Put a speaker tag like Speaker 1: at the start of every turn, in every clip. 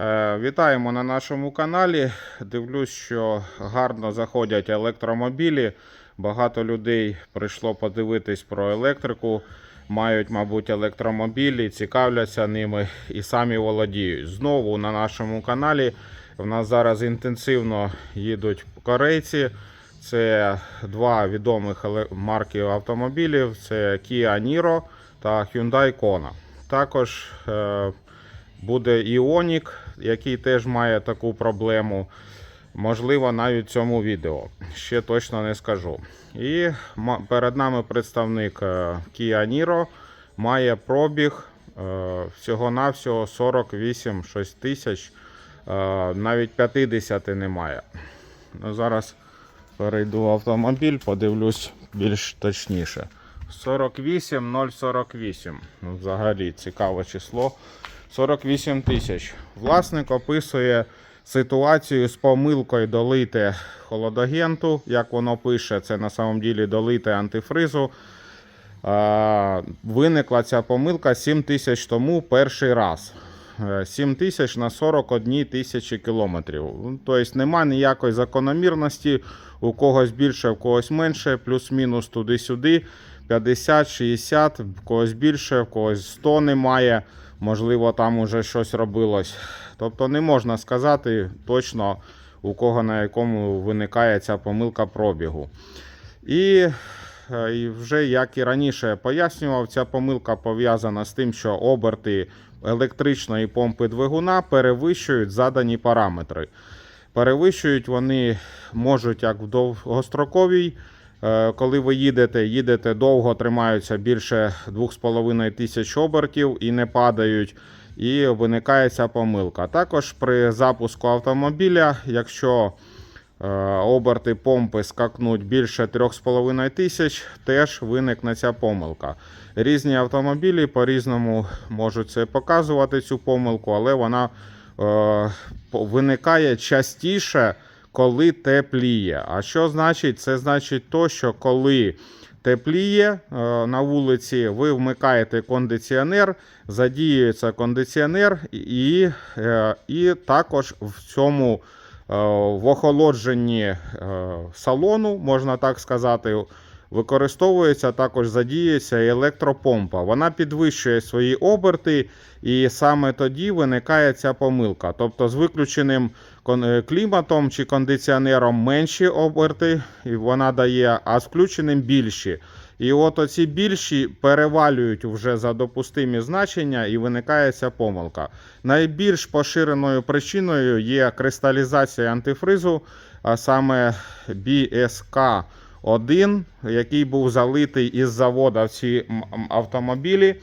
Speaker 1: Е, Вітаємо на нашому каналі. Дивлюсь, що гарно заходять електромобілі. Багато людей прийшло подивитись про електрику. Мають, мабуть, електромобілі, цікавляться ними і самі володіють. Знову на нашому каналі в нас зараз інтенсивно їдуть корейці. Це два відомих марки автомобілів: це Kia Niro та Hyundai Kona. Також е, буде Іонік, який теж має таку проблему. Можливо, навіть в цьому відео. Ще точно не скажу. І перед нами представник е, Kia Niro має пробіг е, всього-навсього 48 щось тисяч, е, навіть 50 немає. Ну, зараз перейду в автомобіль, подивлюсь більш точніше. 48048. Ну, взагалі цікаве число. 48 тисяч. Власник описує ситуацію з помилкою долити холодагенту. Як воно пише, це на самом ділі долити антифризу. Виникла ця помилка 7 тисяч тому перший раз. Е, 7 тисяч на 41 тисячі кілометрів. Ну, Тобто немає ніякої закономірності, у когось більше, у когось менше, плюс-мінус туди-сюди. 50, 60, в когось більше, в когось 100 немає. Можливо, там уже щось робилось. Тобто не можна сказати точно, у кого на якому виникає ця помилка пробігу. І, е, і вже як і раніше пояснював, ця помилка пов'язана з тим, що оберти електричної помпи двигуна перевищують задані параметри. Перевищують вони можуть як в довгостроковій, коли ви їдете, їдете довго, тримаються більше 2,5 тисяч обертів і не падають. І виникає ця помилка. Також при запуску автомобіля, якщо е, оберти помпи скакнуть більше 3,5 тисяч, теж виникне ця помилка. Різні автомобілі по-різному можуть це показувати, цю помилку, але вона е, виникає частіше, коли тепліє. А що значить? Це значить то, що коли тепліє е, на вулиці, ви вмикаєте кондиціонер, задіюється кондиціонер, і, е, і також в цьому е, в охолодженні е, салону, можна так сказати, використовується також задіюється і електропомпа. Вона підвищує свої оберти, і саме тоді виникає ця помилка. Тобто з виключеним е, кліматом чи кондиціонером менші оберти, і вона дає, а з включеним більші. І от оці більші перевалюють вже за допустимі значення і виникає ця помилка. Найбільш поширеною причиною є кристалізація антифризу, а саме BSK 1, який був залитий із завода в ці автомобілі.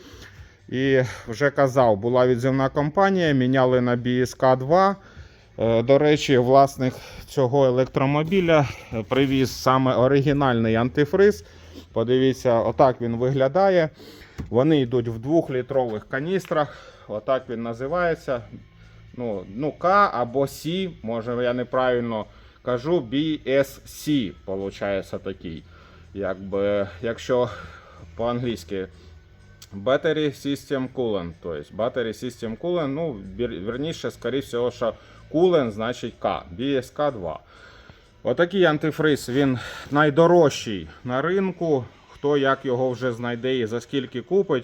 Speaker 1: І вже казав, була відзивна компанія, міняли на BSK 2. Е, До речі, власник цього електромобіля е, привіз саме оригінальний антифриз. Подивіться, отак він виглядає. Вони йдуть в 2-літрових каністрах. Отак він називається. Ну, ну К або С, може я неправильно кажу, BSC, виходить такий. Якби, якщо по-англійськи Battery System Coolant, то есть Battery System Coolant, ну, вірніше, скоріше всього, що Coolant значить К, BSK 2. Отакий антифриз, він найдорожчий на ринку. Хто як його вже знайде і за скільки купить.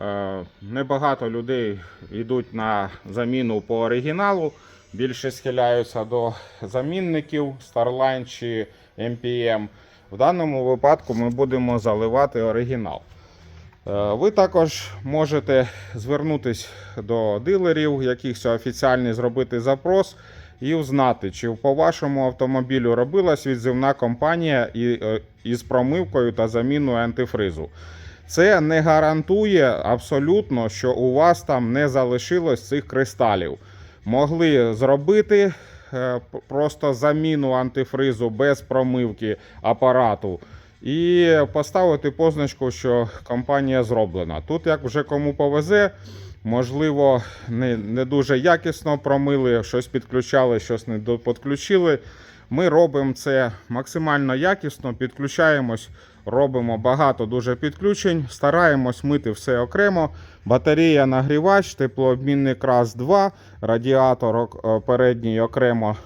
Speaker 1: Е, Небагато людей йдуть на заміну по оригіналу. Більше схиляються до замінників Starline чи MPM. В даному випадку ми будемо заливати оригінал. Е, Ви також можете звернутися до дилерів, якихось офіціальний зробити запрос і узнати, чи по вашому автомобілю робилась відзивна компанія е, із промивкою та заміною антифризу. Це не гарантує абсолютно, що у вас там не залишилось цих кристалів. Могли зробити е, просто заміну антифризу без промивки апарату і поставити позначку, що компанія зроблена. Тут як вже кому повезе, можливо, не, не дуже якісно промили, щось підключали, щось не підключили. Ми робимо це максимально якісно, підключаємось, робимо багато дуже підключень, стараємось мити все окремо. Батарея нагрівач, теплообмінник раз 2, радіатор е, передній окремо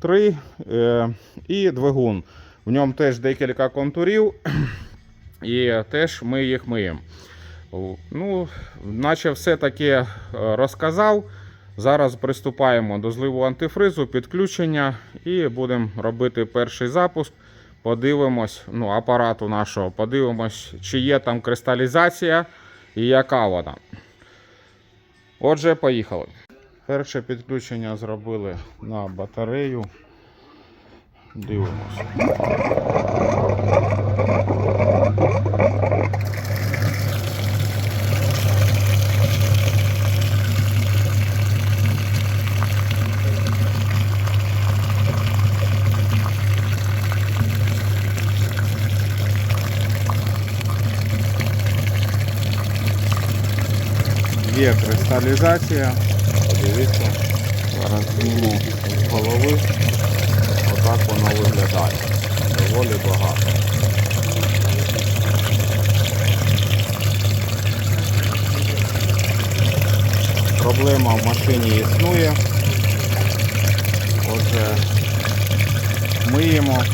Speaker 1: 3 е, і двигун. В ньому теж декілька контурів, і теж ми їх миємо. Ну, наче все таки е, розказав. Зараз приступаємо до зливу антифризу, підключення і будемо робити перший запуск. Подивимось, ну, апарату нашого, подивимось, чи є там кристалізація і яка вона. Отже, поїхали. Перше підключення зробили на батарею. Дивимося. Є. Подивіться, зараз зніму з голови. Отак воно виглядає. Доволі багато. Проблема в машині існує. Отже, миємо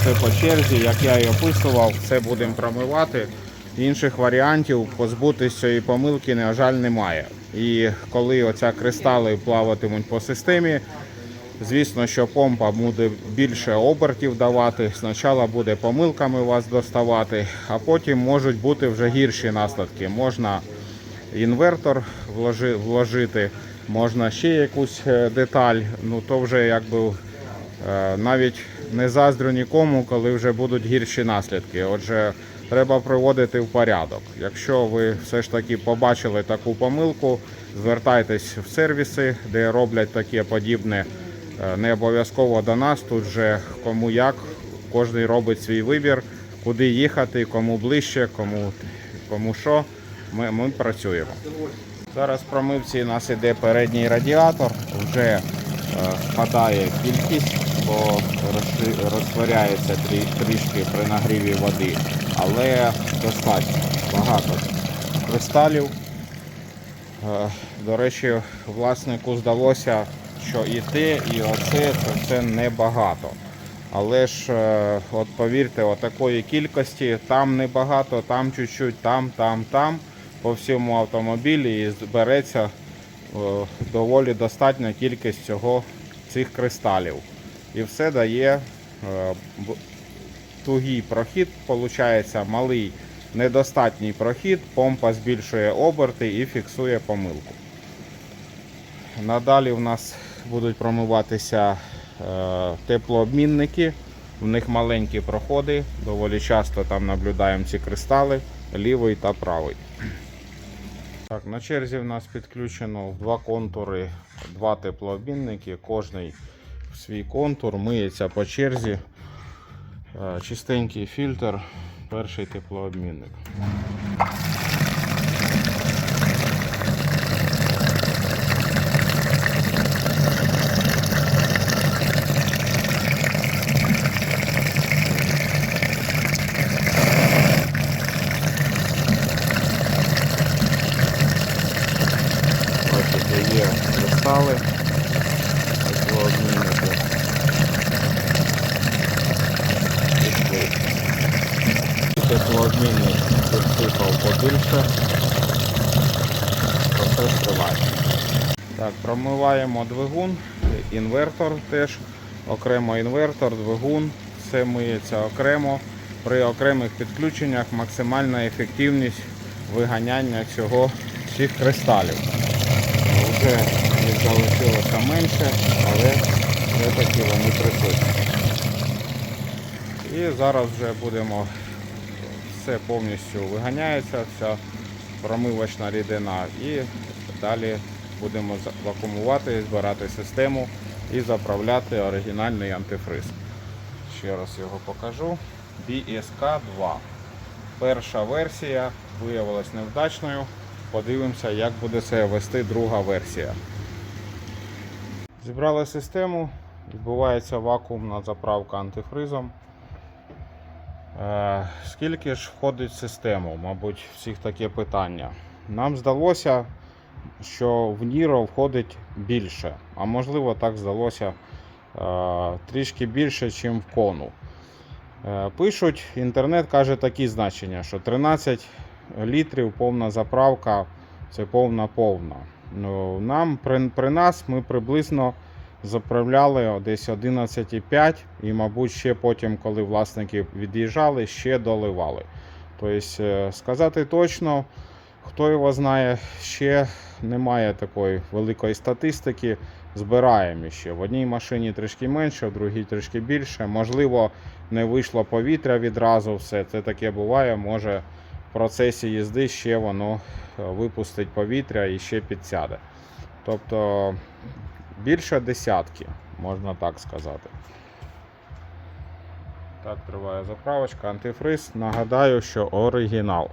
Speaker 1: все по черзі, як я і описував, все будемо промивати. Інших варіантів позбутися цієї помилки, на жаль, немає. І коли оця кристали плаватимуть по системі, звісно, що помпа буде більше обертів давати. Спочатку буде помилками вас доставати, а потім можуть бути вже гірші наслідки. Можна інвертор вложи- вложити, можна ще якусь е, деталь. Ну то вже якби Е, Навіть не заздрю нікому, коли вже будуть гірші наслідки. Отже, треба приводити в порядок. Якщо ви все ж таки побачили таку помилку, звертайтесь в сервіси, де роблять таке подібне. Е, Не обов'язково до нас. Тут вже кому як, кожен робить свій вибір, куди їхати, кому ближче, кому, кому що. Ми, ми працюємо. Зараз в промивці у нас іде передній радіатор, вже е, спадає кількість, бо розши- розтворяється трішки при нагріві води, але достатньо багато кристалів. Е, До речі, власнику здалося, що і те, і оце це все небагато. Але ж, е, от повірте, отакої кількості там небагато, там чуть-чуть, там, там, там, по всьому автомобілі і збереться е, доволі достатня кількість цього цих кристалів. І все дає тугий прохід, виходить малий недостатній прохід, помпа збільшує оберти і фіксує помилку. Надалі в нас будуть промиватися е, теплообмінники. В них маленькі проходи. Доволі часто там наблюдаємо ці кристали, лівий та правий. Так, на черзі в нас підключено два контури, два теплообмінники, кожний в свій контур, миється по черзі. Е, Чистенький фільтр, перший теплообмінник. Бачите, є кристали теплообмінники. Пішли. Теплообмінник підсипав побільше. Процес триває. Так, двигун, інвертор теж, окремо інвертор, двигун, все миється окремо. При окремих підключеннях максимальна ефективність виганяння цього всіх кристалів. Вже їх залишилося менше, але все-таки вони присутні. І зараз вже будемо все повністю виганяється, вся промивочна рідина і далі будемо вакуумувати, збирати систему і заправляти оригінальний антифриз. Ще раз його покажу. BSK 2. Перша версія виявилась невдачною. Подивимося, як буде себе вести друга версія. Зібрали систему, відбувається вакуумна заправка антифризом. Е, Скільки ж входить в систему? Мабуть, всіх таке питання. Нам здалося, що в Ніро входить більше, а можливо так здалося е, трішки більше, ніж в кону. Е, Пишуть, інтернет каже такі значення, що 13 літрів повна заправка це повна-повна. Ну, нам при, при нас ми приблизно заправляли десь 11,5 і, мабуть, ще потім, коли власники від'їжджали, ще доливали. Тобто, е, сказати точно, хто його знає, ще немає такої великої статистики. Збираємо ще. В одній машині трішки менше, в другій трішки більше. Можливо, не вийшло повітря відразу. Все це таке буває. Може в процесі їзди ще воно е, випустить повітря і ще підсяде. Тобто більше десятки, можна так сказати. Так, триває заправочка. Антифриз. Нагадаю, що оригінал.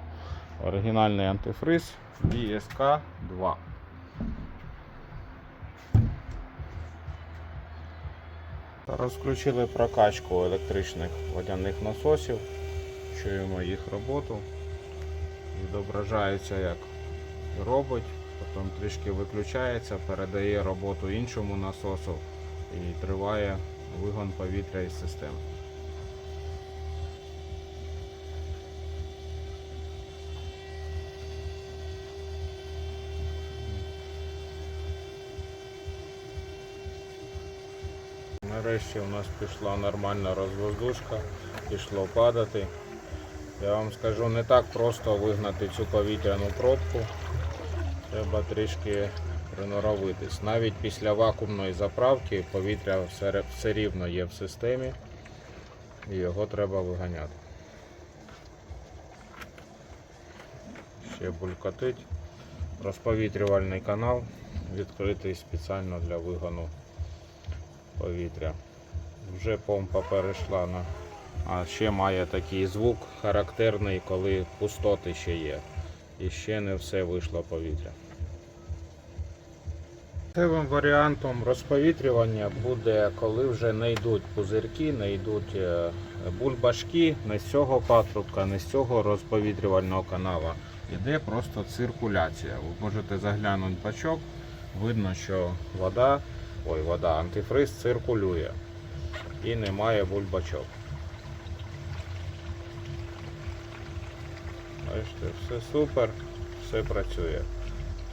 Speaker 1: Оригінальний антифриз BSK 2. Зараз включили прокачку електричних водяних насосів. Чуємо їх роботу. Відображається, як робить, потім трішки виключається, передає роботу іншому насосу і триває вигон повітря із системи. Нарешті у нас пішла нормальна розвоздушка, пішло падати. Я вам скажу, не так просто вигнати цю повітряну пробку. Треба трішки приноровитись. Навіть після вакуумної заправки повітря все, все рівно є в системі і його треба виганяти. Ще булькотить. Розповітрювальний канал відкритий спеціально для вигону повітря. Вже помпа перейшла на. А ще має такий звук характерний, коли пустоти ще є. І ще не все вийшло повітря. Тевим варіантом розповітрювання буде, коли вже не йдуть пузирки, не йдуть е, бульбашки не з цього патрубка, не з цього розповітрювального канала. Іде просто циркуляція. Ви можете заглянути бачок, видно, що вода, ой, вода, антифриз циркулює і немає бульбачок. Бачите, все супер, все працює.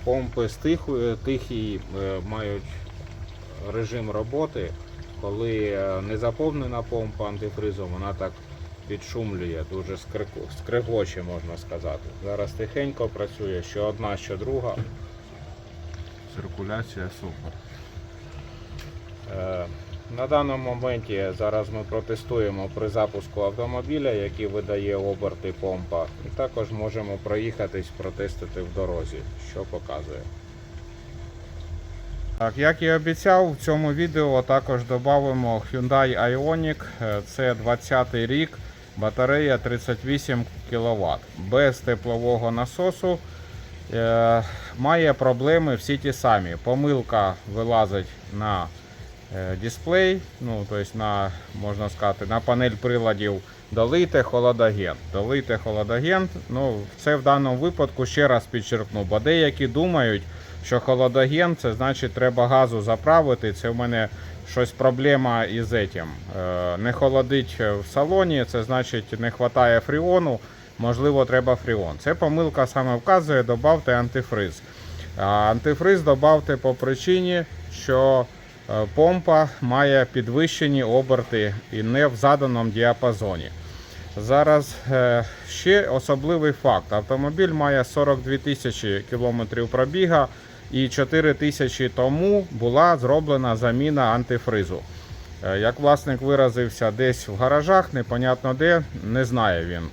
Speaker 1: Помпи стиху- тихі е, мають режим роботи. Коли е, не заповнена помпа антифризом, вона так підшумлює, дуже скрегоче, можна сказати. Зараз тихенько працює, що одна, що друга. Циркуляція супер. Е, На даному моменті зараз ми протестуємо при запуску автомобіля, який видає оберти помпа. І також можемо проїхатись, протестити в дорозі, що показує. Так, як і обіцяв, в цьому відео також додамо Hyundai Ioniq. Е, Це 20 рік, батарея 38 кВт. Без теплового насосу. Е, Має проблеми всі ті самі. Помилка вилазить на дисплей, ну, тобто на, можна сказати, на панель приладів долийте холодоген. Долийте холодоген. Ну, це в даному випадку ще раз підчеркну, бо деякі думають, що холодоген це значить треба газу заправити. Це в мене щось проблема із этим. Е, Не холодить в салоні, це значить не вистачає фріону. Можливо, треба фріон. Це помилка саме вказує, додавте антифриз. А антифриз додавте по причині, що е, помпа має підвищені оберти і не в заданому діапазоні. Зараз е, ще особливий факт. Автомобіль має 42 тисячі кілометрів пробіга і 4 тисячі тому була зроблена заміна антифризу. Е, Як власник виразився десь в гаражах, непонятно де, не знає він.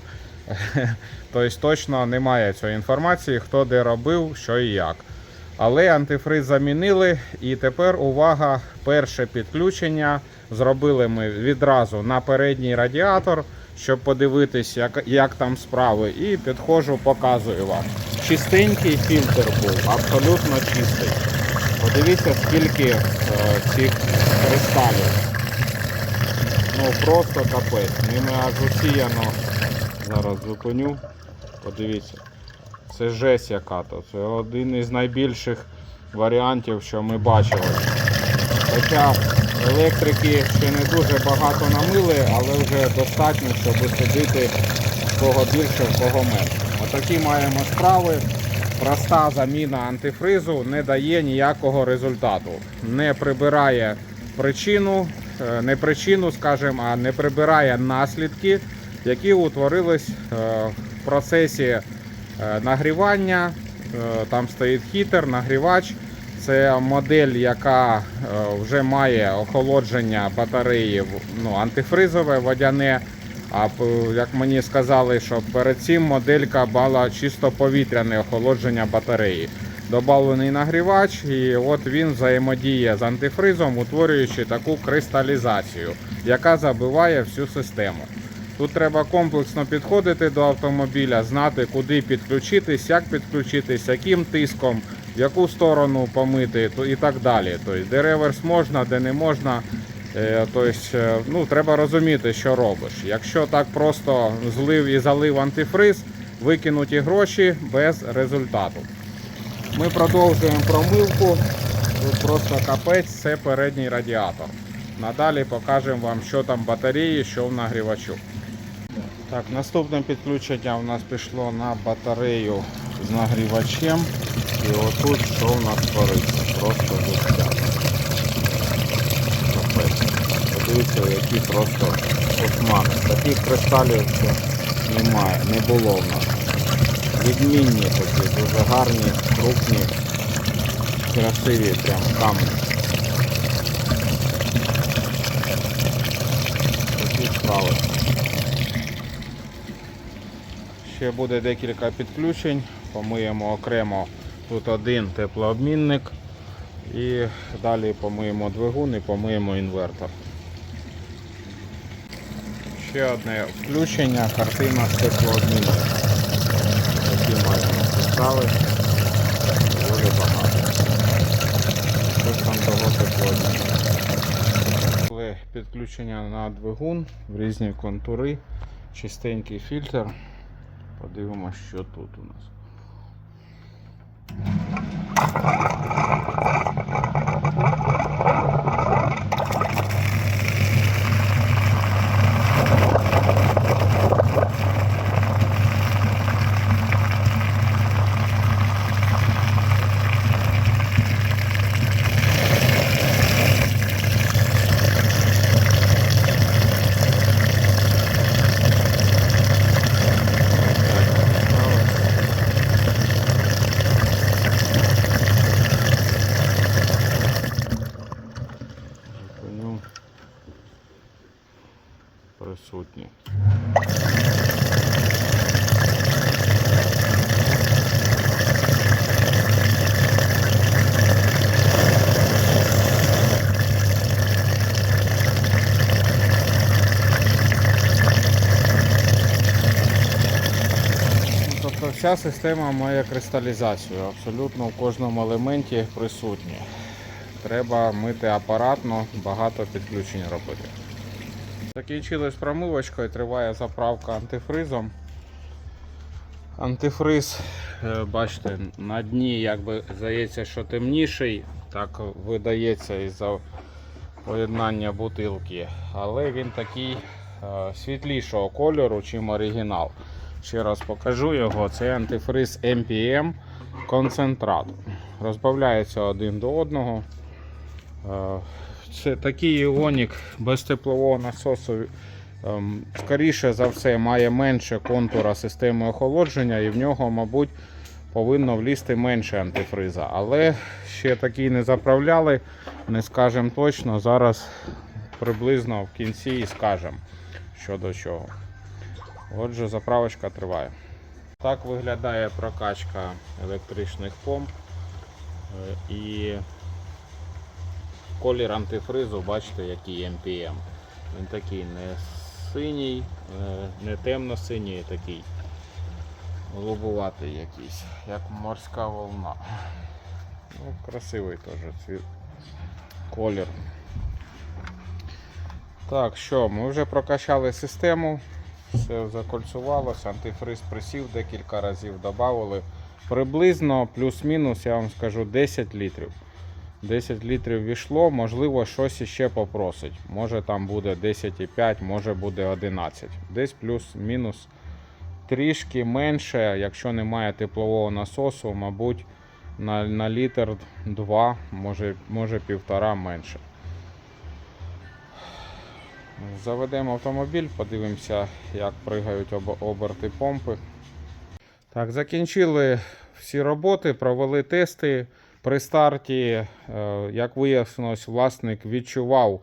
Speaker 1: Тобто точно немає цієї інформації, хто де робив, що і як. Але антифриз замінили, і тепер увага, перше підключення зробили ми відразу на передній радіатор, щоб подивитись, як, як там справи. І підходжу, показую вам. Чистенький фільтр був, абсолютно чистий. Подивіться, скільки е, цих кристалів. Ну просто капець. Ними аж усіяно. Зараз зупиню. Подивіться. Це жесть яка то. Це один із найбільших варіантів, що ми бачили. Хоча електрики ще не дуже багато намили, але вже достатньо, щоб судити в кого більше, кого менше. Отакі маємо справи. Проста заміна антифризу не дає ніякого результату. Не прибирає причину, е, не причину, скажімо, а не прибирає наслідки, які утворились е, в процесі нагрівання. Е, Там стоїть хітер, нагрівач. Це модель, яка е, вже має охолодження батареї ну, антифризове, водяне. А як мені сказали, що перед цим моделька мала чисто повітряне охолодження батареї. Добавлений нагрівач, і от він взаємодіє з антифризом, утворюючи таку кристалізацію, яка забиває всю систему. Тут треба комплексно підходити до автомобіля, знати, куди підключитись, як підключитись, яким тиском, в яку сторону помити і так далі. Тобто, де реверс можна, де не можна. Е, Тобто, е, ну, треба розуміти, що робиш. Якщо так просто злив і залив антифриз, викинуті гроші без результату. Ми продовжуємо промивку. Тут просто капець, це передній радіатор. Надалі покажемо вам, що там батареї, що в нагрівачу. Так, наступне підключення у нас пішло на батарею з нагрівачем. І отут що у нас твориться? Просто життя. Подивіться, який просто кошмар. Таких кристалів немає, не було в нас. Відмінні такі, дуже гарні, крупні, красиві прям камні. Такі справи. Ще буде декілька підключень. Помиємо окремо тут один теплообмінник. І далі помиємо двигун і помиємо інвертор. Ще одне включення, картина з теплообмінником. Такі маємо кристали. Доволі багато. Щось там того теплообмінника. Підключення на двигун в різні контури, чистенький фільтр. Подивимося, що тут у нас. Зупиню. Присутні. Ну, Вся система має кристалізацію, абсолютно в кожному елементі присутні. Треба мити апаратно, багато підключень робити. Закінчилась промивочкою, триває заправка антифризом. Антифриз, е, бачите, на дні якби здається, що темніший, так видається із-за поєднання бутилки. Але він такий е, світлішого кольору, чим оригінал. Ще раз покажу його. Це антифриз MPM концентрат. Розбавляється один до одного. Е, Це такий іонік без теплового насосу. ем, Скоріше за все, має менше контура системи охолодження, і в нього, мабуть, повинно влізти менше антифриза. Але ще такий не заправляли, не скажемо точно. Зараз приблизно в кінці і скажемо, що до чого. Отже, заправочка триває. Так виглядає прокачка електричних помп. Е, І колір антифризу, бачите, який MPM. Він такий не синій, е, не темно-синій, а такий голубуватий якийсь, як морська волна. Ну, красивий теж цвіт. Колір. Так, що, ми вже прокачали систему, все закольцювалося, антифриз присів декілька разів, додали. Приблизно плюс-мінус, я вам скажу, 10 літрів. 10 літрів війшло, можливо, щось іще попросить. Може там буде 10,5, може буде 11. Десь плюс-мінус трішки менше, якщо немає теплового насосу, мабуть, на, на літр 2, може, може півтора менше. Заведемо автомобіль, подивимося, як пригають оберти помпи. Так, закінчили всі роботи, провели тести. При старті, е, як вияснилось, власник відчував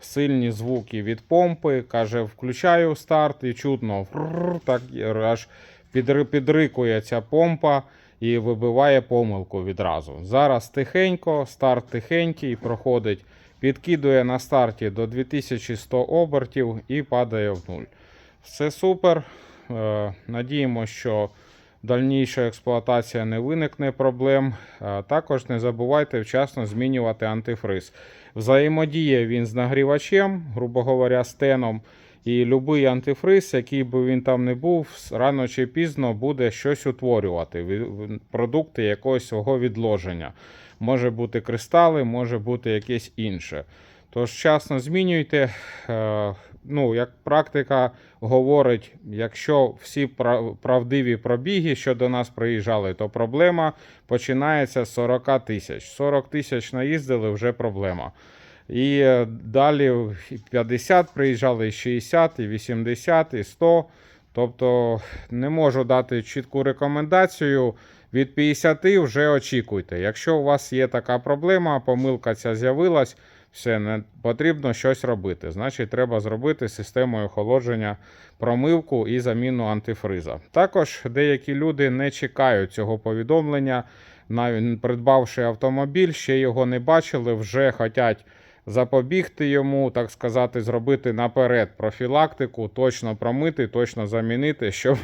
Speaker 1: сильні звуки від помпи. Каже, включаю старт і чутно так аж підрикує ця помпа і вибиває помилку відразу. Зараз тихенько, старт тихенький, проходить, підкидує на старті до 2100 обертів і падає в нуль. Все супер. Е, Надіємося, що дальніша експлуатація не виникне проблем. Також не забувайте вчасно змінювати антифриз. Взаємодіє він з нагрівачем, грубо говоря, стеном. І будь-який антифриз, який би він там не був, рано чи пізно буде щось утворювати. Продукти якогось свого відложення. Може бути кристали, може бути якесь інше. Тож вчасно змінюйте. Е, Ну, як практика говорить, якщо всі правдиві пробіги, що до нас приїжджали, то проблема починається з 40 тисяч. 40 тисяч наїздили, вже проблема. І е, далі 50 приїжджали, і 60, і 80, і 100. Тобто не можу дати чітку рекомендацію. Від 50 вже очікуйте. Якщо у вас є така проблема, помилка ця з'явилась, все, не потрібно щось робити. Значить, треба зробити системою охолодження промивку і заміну антифриза. Також деякі люди не чекають цього повідомлення, навіть придбавши автомобіль, ще його не бачили, вже хочуть запобігти йому, так сказати, зробити наперед профілактику, точно промити, точно замінити, щоб,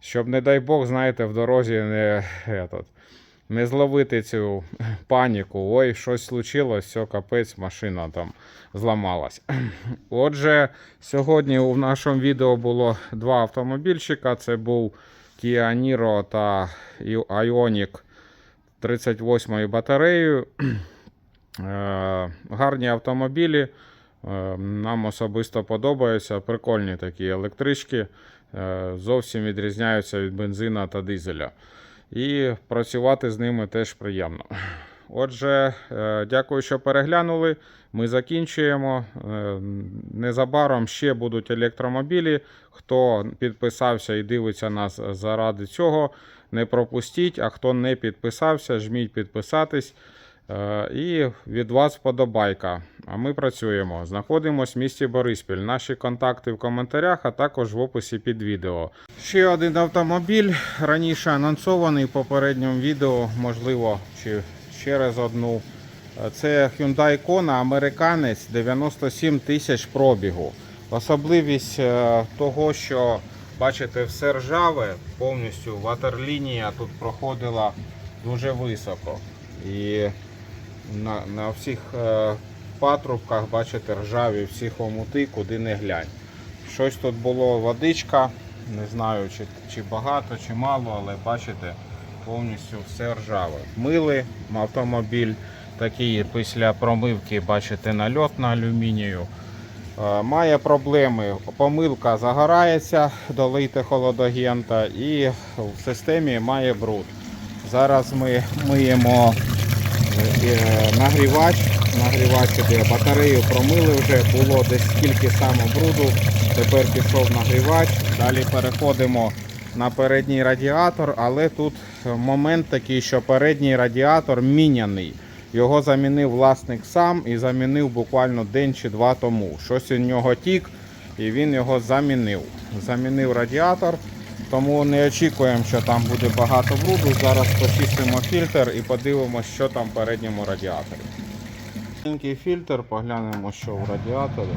Speaker 1: щоб не дай Бог, знаєте, в дорозі не, этот, не зловити цю паніку. Ой, щось случилось, все, капець, машина там зламалась. Отже, сьогодні у нашому відео було два автомобільчика. Це був Kia Niro та Ioniq 38 батареєю. Е, Гарні автомобілі. Е, Нам особисто подобаються. Прикольні такі електрички. Е, Зовсім відрізняються від бензина та дизеля. І працювати з ними теж приємно. Отже, дякую, що переглянули. Ми закінчуємо. Незабаром ще будуть електромобілі. Хто підписався і дивиться нас заради цього, не пропустіть. А хто не підписався, жміть підписатись. Е, І від вас вподобайка. А ми працюємо. Знаходимось в місті Бориспіль. Наші контакти в коментарях, а також в описі під відео. Ще один автомобіль раніше анонсований в попередньому відео, можливо, чи через одну. Це Hyundai Kona, американець 97 тисяч пробігу. Особливість е, того, що бачите, все ржаве, повністю ватерлінія тут проходила дуже високо. І на, на всіх е, патрубках, бачите, ржаві всі хомути, куди не глянь. Щось тут було водичка, не знаю, чи, чи багато, чи мало, але бачите, повністю все ржаве. Мили автомобіль, такий після промивки, бачите, нальот на алюмінію. Е, Має проблеми, помилка загорається, долийте холодогента і в системі має бруд. Зараз ми миємо нагрівач. Нагрівач іде батарею промили вже, було десь скільки само бруду. Тепер пішов нагрівач. Далі переходимо на передній радіатор, але тут момент такий, що передній радіатор міняний. Його замінив власник сам і замінив буквально день чи два тому. Щось у нього тік, і він його замінив. Замінив радіатор. Тому не очікуємо, що там буде багато бруду. Зараз почистимо фільтр і подивимося, що там в передньому радіаторі. Фільтр, поглянемо, що в радіаторі.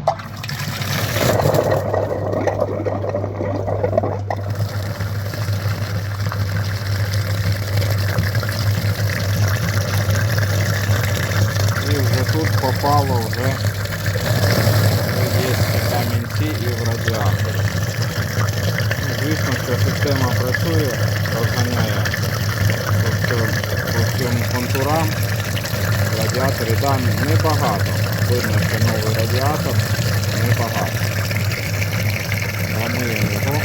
Speaker 1: попало вже є камінці і в радіаторі. Ну, Звісно, що система працює, розганяє по всьому, по всьому контурам. Радіаторі там небагато. Видно, що новий радіатор небагато. Замиємо його.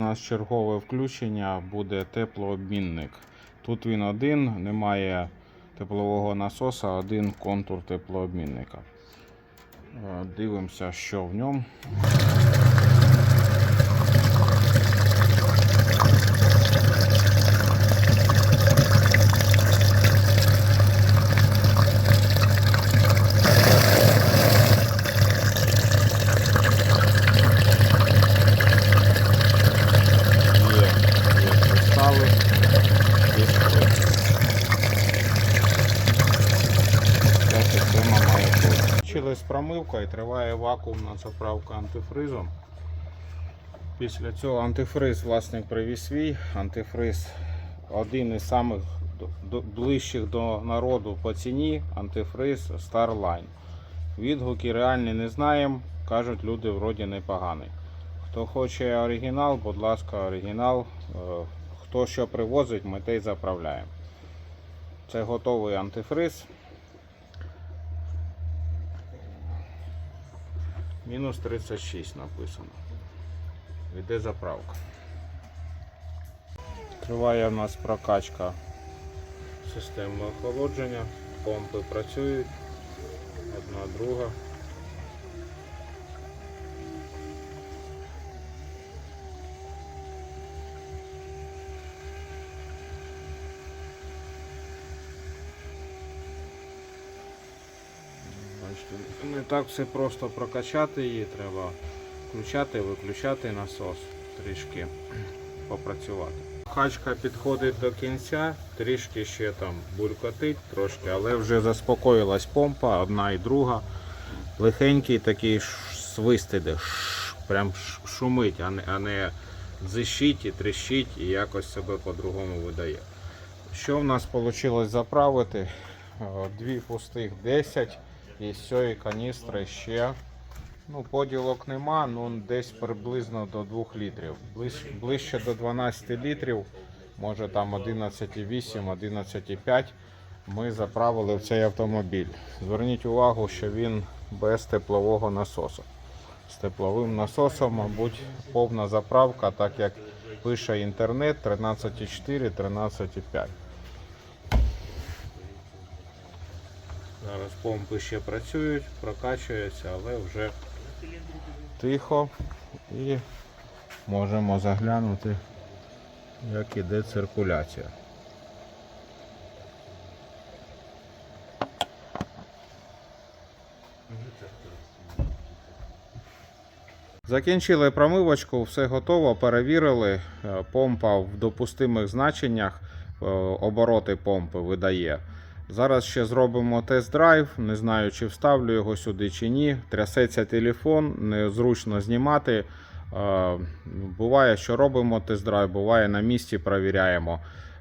Speaker 1: У нас чергове включення буде теплообмінник. Тут він один, немає теплового насоса, один контур теплообмінника. Е, Дивимося, що в ньому. Є, є кристали, є шви. Ця система має бути. Вчились з промивкою, вакуумна заправка антифризом. Після цього антифриз власник привіз свій. Антифриз один із самих ближчих до народу по ціні. Антифриз Starline. Відгуки реальні не знаємо. Кажуть, люди вроді непоганий. Хто хоче оригінал, будь ласка, оригінал. Е, Хто що привозить, ми те й заправляємо. Це готовий антифриз. Мінус 36 написано. Іде заправка. Триває у нас прокачка системи охолодження. Помпи працюють. Одна друга. Бачите, не так все просто прокачати її, треба включати, виключати насос трішки попрацювати. Хачка підходить до кінця, трішки ще там булькотить трошки, але вже заспокоїлась помпа, одна і друга. Легенький такий свист іде, прям шумить, а не, а не дзищить і тріщить і якось себе по-другому видає. Що в нас вийшло заправити? Дві пустих 10 і з цієї каністри ще. Ну, поділок нема, ну десь приблизно до 2 літрів. Ближ, ближче до 12 літрів, може там 11,8, 11,5 ми заправили в цей автомобіль. Зверніть увагу, що він без теплового насосу. З тепловим насосом, мабуть, повна заправка, так як пише інтернет 13,4, Зараз помпи ще працюють, прокачуються, але вже тихо і можемо заглянути, як іде циркуляція. Закінчили промивочку, все готово, перевірили. Е, Помпа в допустимих значеннях е, обороти помпи видає. Зараз ще зробимо тест-драйв. Не знаю, чи вставлю його сюди чи ні. Трясеться телефон, незручно знімати. Е, Буває, що робимо тест-драйв, буває на місці перевіряємо.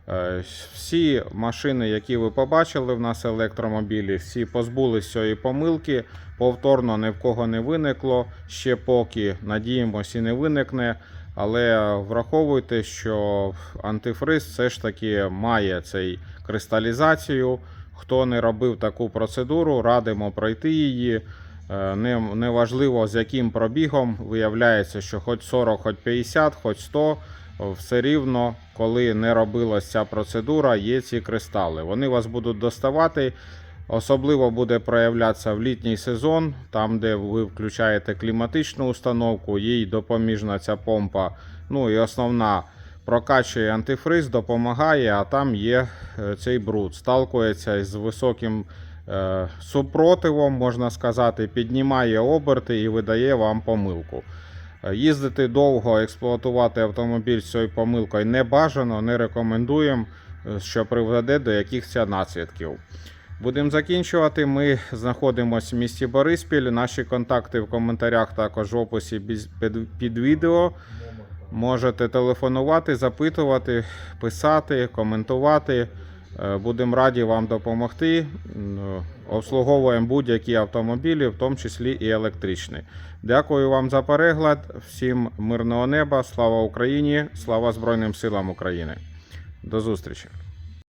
Speaker 1: Е, Всі машини, які ви побачили в нас електромобілі, всі позбулись цієї помилки. Повторно ні в кого не виникло. Ще поки надіємося і не виникне. Але враховуйте, що антифриз все ж таки має цей кристалізацію. Хто не робив таку процедуру, радимо пройти її. Е, Не, неважливо з яким пробігом, виявляється, що хоч 40, хоч 50, хоч 100, все рівно, коли не робилася ця процедура, є ці кристали. Вони вас будуть доставати. Особливо буде проявлятися в літній сезон, там, де ви включаєте кліматичну установку, їй допоміжна ця помпа. Ну і основна прокачує антифриз, допомагає, а там є е, цей бруд. Сталкується з високим е, супротивом, можна сказати, піднімає оберти і видає вам помилку. Е, Їздити довго, експлуатувати автомобіль з цією помилкою не бажано, не рекомендуємо, е, що приведе до якихось наслідків. Будемо закінчувати. Ми знаходимося в місті Бориспіль. Наші контакти в коментарях також в описі під, відео. Можете телефонувати, запитувати, писати, коментувати. Е, Будемо раді вам допомогти. Обслуговуємо будь-які автомобілі, в тому числі і електричні. Дякую вам за перегляд. Всім мирного неба. Слава Україні! Слава Збройним силам України! До зустрічі!